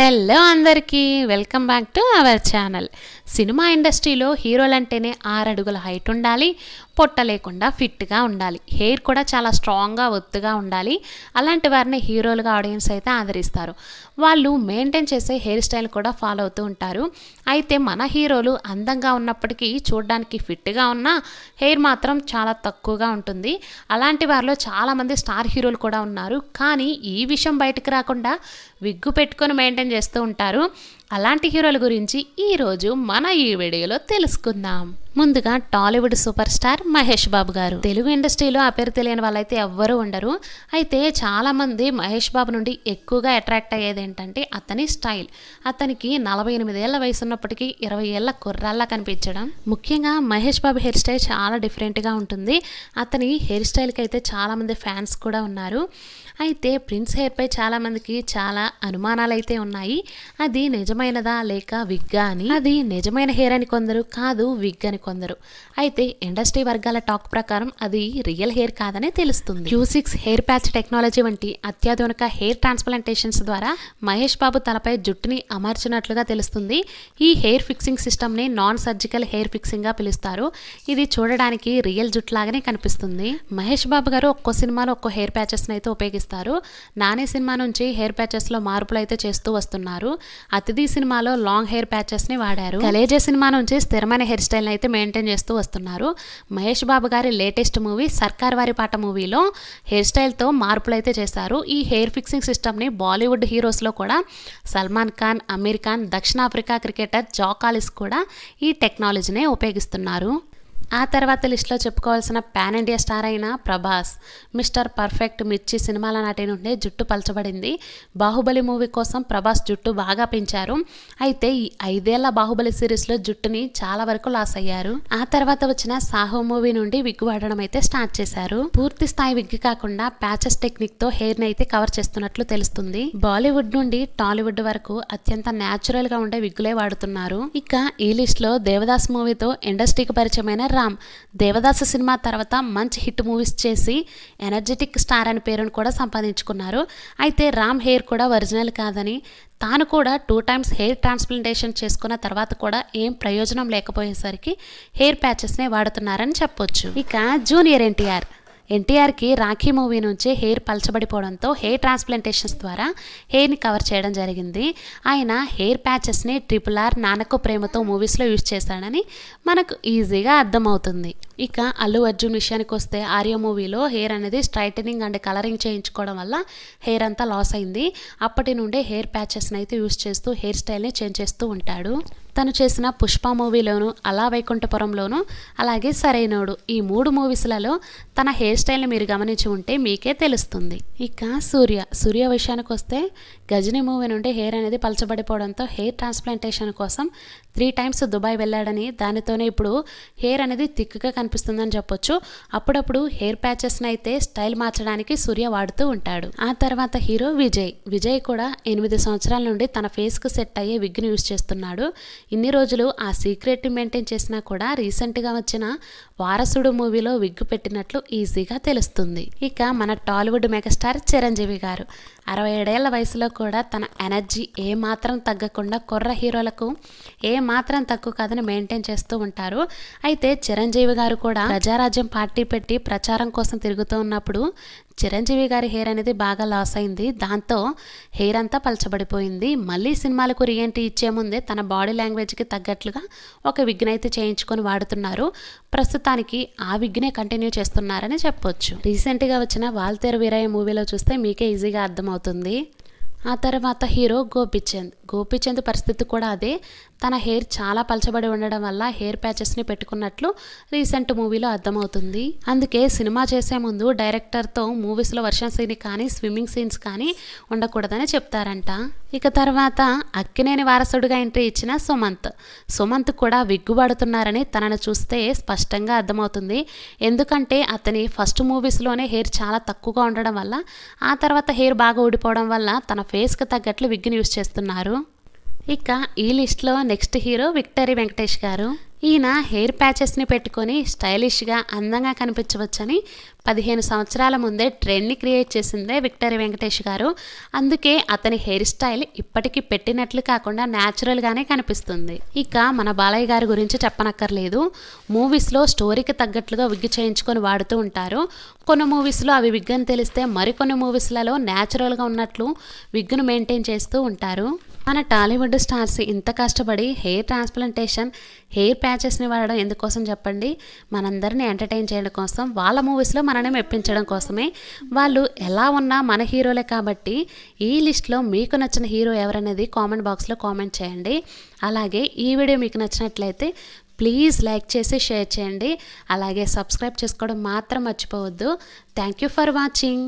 Hello అందరికీ welcome back to our channel. Cinema ఇండస్ట్రీలో హీరోలంటేనే ఆరడుగుల హైట్ ఉండాలి. పొట్ట లేకుండా ఫిట్గా ఉండాలి. హెయిర్ కూడా చాలా స్ట్రాంగ్గా ఒత్తుగా ఉండాలి. అలాంటి వారిని హీరోలుగా ఆడియన్స్ అయితే ఆదరిస్తారు. వాళ్ళు మెయింటైన్ చేసే హెయిర్ స్టైల్ కూడా ఫాలో అవుతూ ఉంటారు. అయితే మన హీరోలు అందంగా ఉన్నప్పటికీ చూడడానికి ఫిట్గా ఉన్నా హెయిర్ మాత్రం చాలా తక్కువగా ఉంటుంది. అలాంటి వారిలో చాలామంది స్టార్ హీరోలు కూడా ఉన్నారు. కానీ ఈ విషయం బయటకు రాకుండా విగ్గు పెట్టుకొని మెయింటైన్ చేస్తూ ఉంటారు. అలాంటి హీరోల గురించి ఈరోజు మన ఈ వీడియోలో తెలుసుకుందాం. ముందుగా Tollywood super star Mahesh Babu garu. Telugu ఇండస్ట్రీలో ఆ పేరు తెలియని వాళ్ళైతే ఎవ్వరూ ఉండరు. అయితే చాలామంది మహేష్ బాబు నుండి ఎక్కువగా అట్రాక్ట్ అయ్యేది ఏంటంటే అతని స్టైల్. అతనికి నలభై ఎనిమిదేళ్ళ వయసు ఉన్నప్పటికీ ఇరవై ఏళ్ళ కుర్రాల్లా కనిపించడం. ముఖ్యంగా మహేష్ బాబు హెయిర్ స్టైల్ చాలా డిఫరెంట్గా ఉంటుంది. అతని హెయిర్ స్టైల్కి అయితే చాలామంది ఫ్యాన్స్ కూడా ఉన్నారు. అయితే ప్రిన్స్ హెయిర్పై చాలామందికి చాలా అనుమానాలు అయితే ఉన్నాయి. అది నిజమైనదా లేక విగ్గా అని? అది నిజమైన హెయిర్ అని కొందరు కాదు విగ్ అని కొందరు. అయితే ఇండస్ట్రీ వర్గాల టాక్ ప్రకారం అది రియల్ హెయిర్ కాదని తెలుస్తుంది. Q six hair patch technology వంటి అత్యాధునిక హెయిర్ ట్రాన్స్ప్లాంటేషన్స్ ద్వారా మహేష్ బాబు తలపై జుట్టుని అమర్చినట్లుగా తెలుస్తుంది. ఈ హెయిర్ ఫిక్సింగ్ సిస్టమ్ని నాన్ సర్జికల్ హెయిర్ ఫిక్సింగ్గా పిలుస్తారు. ఇది చూడడానికి రియల్ జుట్టు లాగానే కనిపిస్తుంది. మహేష్ బాబు గారు ఒక్కో సినిమాలో ఒక్కో హెయిర్ ప్యాచెస్ని అయితే ఉపయోగిస్తారు. నాని సినిమా నుంచి హెయిర్ ప్యాచెస్లో మార్పులు అయితే చేస్తూ వస్తున్నారు. అతిథి సినిమాలో లాంగ్ హెయిర్ ప్యాచెస్ని వాడారు. కలేజే సినిమా నుంచి స్థిరమైన హెయిర్ స్టైల్ని అయితే మెయింటైన్ చేస్తూ వస్తున్నారు. మహేష్ బాబు గారి లేటెస్ట్ మూవీ సర్కార్ వారి పాట మూవీలో హెయిర్ స్టైల్తో మార్పులు అయితే చేశారు. ఈ హెయిర్ ఫిక్సింగ్ సిస్టమ్ని బాలీవుడ్ హీరోస్లో కూడా సల్మాన్ ఖాన్ అమీర్ ఖాన్ దక్షిణాఫ్రికా క్రికెటర్ జాకాలిస్ కూడా ఈ టెక్నాలజీనే ఉపయోగిస్తున్నారు. ఆ తర్వాత లిస్ట్లో చెప్పుకోవాల్సిన పాన్ ఇండియా స్టార్ అయిన ప్రభాస్ మిస్టర్ పర్ఫెక్ట్ మిర్చి సినిమాల నాటి నుండే జుట్టు పలచబడింది. బాహుబలి మూవీ కోసం ప్రభాస్ జుట్టు బాగా పెంచారు. అయితే ఈ ఐదేళ్ళ బాహుబలి సిరీస్లో జుట్టుని చాలా వరకు లాస్ అయ్యారు. ఆ తర్వాత వచ్చిన సాహో మూవీ నుండి విగ్గు వాడడం అయితే స్టార్ట్ చేశారు. పూర్తి స్థాయి విగ్గు కాకుండా ప్యాచెస్ టెక్నిక్తో అయితే కవర్ చేస్తున్నట్లు తెలుస్తుంది. బాలీవుడ్ నుండి టాలీవుడ్ వరకు అత్యంత న్యాచురల్గా ఉండే విగ్గులే వాడుతున్నారు. ఇక ఈ లిస్ట్లో దేవదాస్ మూవీతో ఇండస్ట్రీకి పరిచయమైన రామ్. దేవదాసు సినిమా తర్వాత మంచి హిట్ మూవీస్ చేసి ఎనర్జెటిక్ స్టార్ అనే పేరును కూడా సంపాదించుకున్నారు. అయితే రామ్ హెయిర్ కూడా ఒరిజినల్ కాదని తాను కూడా టూ టైమ్స్ హెయిర్ ట్రాన్స్ప్లాంటేషన్ చేసుకున్న తర్వాత కూడా ఏం ప్రయోజనం లేకపోయేసరికి హెయిర్ ప్యాచెస్నే వాడుతున్నారని చెప్పొచ్చు. ఇక జూనియర్ ఎన్టీఆర్. ఎన్టీఆర్కి రాఖీ మూవీ నుంచి హెయిర్ పలచబడిపోవడంతో హెయిర్ ట్రాన్స్ప్లాంటేషన్స్ ద్వారా హెయిర్ని కవర్ చేయడం జరిగింది. ఆయన హెయిర్ ప్యాచెస్ని ట్రిపుల్ ఆర్ నానకు ప్రేమతో మూవీస్లో యూజ్ చేశాడని మనకు ఈజీగా అర్థమవుతుంది. ఇక అల్లు అర్జున్ విషయానికి వస్తే ఆర్య మూవీలో హెయిర్ అనేది స్ట్రైటనింగ్ అండ్ కలరింగ్ చేయించుకోవడం వల్ల హెయిర్ అంతా లాస్ అయింది. అప్పటి నుండే హెయిర్ ప్యాచెస్ని అయితే యూస్ చేస్తూ హెయిర్ స్టైల్ని చేంజ్ చేస్తూ ఉంటాడు. తను చేసిన పుష్ప మూవీలోను అలా వైకుంఠపురంలోను అలాగే సరైనోడు ఈ మూడు మూవీస్లలో తన హెయిర్ స్టైల్ని మీరు గమనించి ఉంటే మీకే తెలుస్తుంది. ఇక సూర్య సూర్య విషయానికి వస్తే గజని మూవీ నుండి హెయిర్ అనేది పలచబడిపోవడంతో హెయిర్ ట్రాన్స్ప్లాంటేషన్ కోసం త్రీ టైమ్స్ దుబాయ్ వెళ్ళాడని దానితోనే ఇప్పుడు హెయిర్ అనేది థిక్గా అనిపిస్తుందని చెప్పొచ్చు. అప్పుడప్పుడు హెయిర్ ప్యాచెస్ని అయితే స్టైల్ మార్చడానికి సూర్య వాడుతూ ఉంటాడు. ఆ తర్వాత హీరో విజయ్. విజయ్ కూడా ఎనిమిది సంవత్సరాల నుండి తన ఫేస్కు సెట్ అయ్యే విగ్ను యూజ్ చేస్తున్నాడు. ఇన్ని రోజులు ఆ సీక్రెట్ మెయింటైన్ చేసినా కూడా రీసెంట్గా వచ్చిన వారసుడు మూవీలో విగ్గు పెట్టినట్లు ఈజీగా తెలుస్తుంది. ఇక మన టాలీవుడ్ మెగాస్టార్ చిరంజీవి గారు. అరవై ఏడేళ్ళ వయసులో కూడా తన ఎనర్జీ ఏ మాత్రం తగ్గకుండా కుర్ర హీరోలకు ఏ మాత్రం తక్కువ కాదని మెయింటైన్ చేస్తూ ఉంటారు. అయితే చిరంజీవి గారు కూడా ప్రజారాజ్యం పార్టీ పెట్టి ప్రచారం కోసం తిరుగుతూ ఉన్నప్పుడు చిరంజీవి గారి హెయిర్ అనేది బాగా లాస్ అయింది. దాంతో హెయిర్ అంతా పలచబడిపోయింది. మళ్ళీ సినిమాలకు రియంటీ ఇచ్చే ముందే తన బాడీ లాంగ్వేజ్కి తగ్గట్లుగా ఒక విగ్ని అయితే చేయించుకొని వాడుతున్నారు. ప్రస్తుతానికి ఆ విగ్నే కంటిన్యూ చేస్తున్నారని చెప్పొచ్చు. రీసెంట్గా వచ్చిన వాల్తేరు వీరయ్య మూవీలో చూస్తే మీకే ఈజీగా అర్థమవుతుంది. ఆ తర్వాత హీరో గోపిచంద్. గోపిచంద్ పరిస్థితి కూడా అదే. తన హెయిర్ చాలా పలచబడి ఉండడం వల్ల హెయిర్ ప్యాచెస్ని పెట్టుకున్నట్లు రీసెంట్ మూవీలో అర్థమవుతుంది. అందుకే సినిమా చేసే ముందు డైరెక్టర్తో మూవీస్లో వర్షం సీన్ కానీ స్విమ్మింగ్ సీన్స్ కానీ ఉండకూడదని చెప్తారంట. ఇక తర్వాత అక్కినేని వారసుడిగా ఎంట్రీ ఇచ్చిన సుమంత్. సుమంత్ కూడా విగ్గు పడుతున్నారని తనను చూస్తే స్పష్టంగా అర్థమవుతుంది. ఎందుకంటే అతని ఫస్ట్ మూవీస్లోనే హెయిర్ చాలా తక్కువగా ఉండడం వల్ల ఆ తర్వాత హెయిర్ బాగా ఊడిపోవడం వల్ల తన ఫేస్కి తగ్గట్లు విగ్ని యూస్ చేస్తున్నారు. ఇక ఈ లిస్ట్లో నెక్స్ట్ హీరో విక్టరీ వెంకటేష్ గారు. ఈయన హెయిర్ ప్యాచెస్ని పెట్టుకొని స్టైలిష్గా అందంగా కనిపించవచ్చని పదిహేను సంవత్సరాల ముందే ట్రెండ్ని క్రియేట్ చేసిందే విక్టరీ వెంకటేష్ గారు. అందుకే అతని హెయిర్ స్టైల్ ఇప్పటికీ పెట్టినట్లు కాకుండా న్యాచురల్గానే కనిపిస్తుంది. ఇక మన బాలయ్య గారి గురించి చెప్పనక్కర్లేదు. మూవీస్లో స్టోరీకి తగ్గట్లుగా విగ్గు చేయించుకొని వాడుతూ ఉంటారు. కొన్ని మూవీస్లో అవి విగ్ అని తెలిస్తే మరికొన్ని మూవీస్లలో న్యాచురల్గా ఉన్నట్లు విగ్గును మెయింటైన్ చేస్తూ ఉంటారు. మన టాలీవుడ్ స్టార్స్ ఇంత కష్టపడి హెయిర్ ట్రాన్స్ప్లాంటేషన్ హెయిర్ ప్యాచెస్ని వాడడం ఎందుకోసం చెప్పండి? మనందరినీ ఎంటర్టైన్ చేయడం కోసం వాళ్ళ మూవీస్లో మనని మెప్పించడం కోసమే. వాళ్ళు ఎలా ఉన్నా మన హీరోలే కాబట్టి ఈ లిస్ట్లో మీకు నచ్చిన హీరో ఎవరనేది కామెంట్ బాక్స్లో కామెంట్ చేయండి. అలాగే ఈ వీడియో మీకు నచ్చినట్లయితే ప్లీజ్ లైక్ చేసి షేర్ చేయండి. అలాగే సబ్స్క్రైబ్ చేసుకోవడం మాత్రం మర్చిపోవద్దు. Thank you for watching.